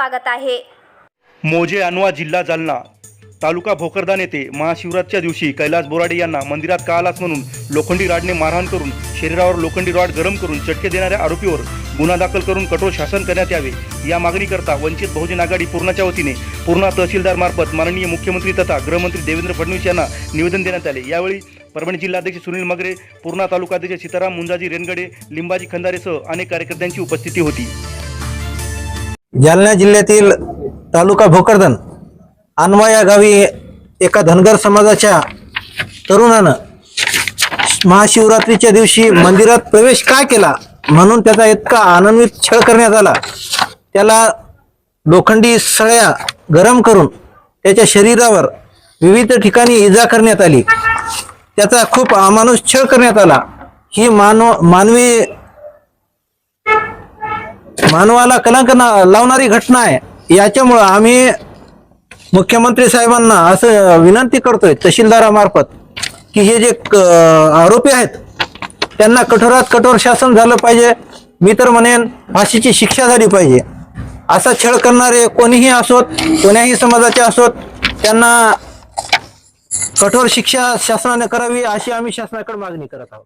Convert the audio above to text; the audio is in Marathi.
स्वागत आहे. मोजे अनवा जिल्हा जालना. तालुका भोकरदान येथे महाशिवरात्रच्या दिवशी कैलास बोराडे यांना मंदिरात का आलास म्हणून लोखंडी राडने मारहाण करून शरीरावर लोखंडी रॉड गरम करून चटके देणाऱ्या आरोपीवर गुन्हा दाखल करून कठोर शासन करण्यात यावे या मागणीकरता वंचित बहुजन आघाडी पूर्णाच्या वतीने पूर्णा तहसीलदार मार्फत माननीय मुख्यमंत्री तथा गृहमंत्री देवेंद्र फडणवीस यांना निवेदन देण्यात आले. यावेळी परभणी जिल्हाध्यक्ष सुनील मगरे पूर्णा तालुकाध्यक्ष सीताराम मुंजाजी रेनगडे लिंबाजी खंदारेसह अनेक कार्यकर्त्यांची उपस्थिती होती. जालना जिल्ह्यातील तालुका भोकरदन अनवा या गावी एका धनगर समाजाच्या तरुणानं महाशिवरात्रीच्या दिवशी मंदिरात प्रवेश का केला म्हणून त्याचा इतका आनंदित छळ करण्यात आला. त्याला लोखंडी सळ्या गरम करून त्याच्या शरीरावर विविध ठिकाणी इजा करण्यात आली. त्याचा खूप अमानुष छळ करण्यात आला. ही मानव मानवी मानवाला कलंक ना- लावणारी घटना आहे. याच्यामुळं आम्ही मुख्यमंत्री साहेबांना असं विनंती करतोय तहसीलदारामार्फत की हे जे क- आरोपी आहेत त्यांना कठोरात कठोर शासन झालं पाहिजे. मी तर म्हणेन फाशीची शिक्षा झाली पाहिजे. असा छळ करणारे कोणीही असोत कोण्याही समाजाचे असोत त्यांना कठोर शिक्षा शासनाने करावी अशी आम्ही शासनाकडे मागणी करत आहोत.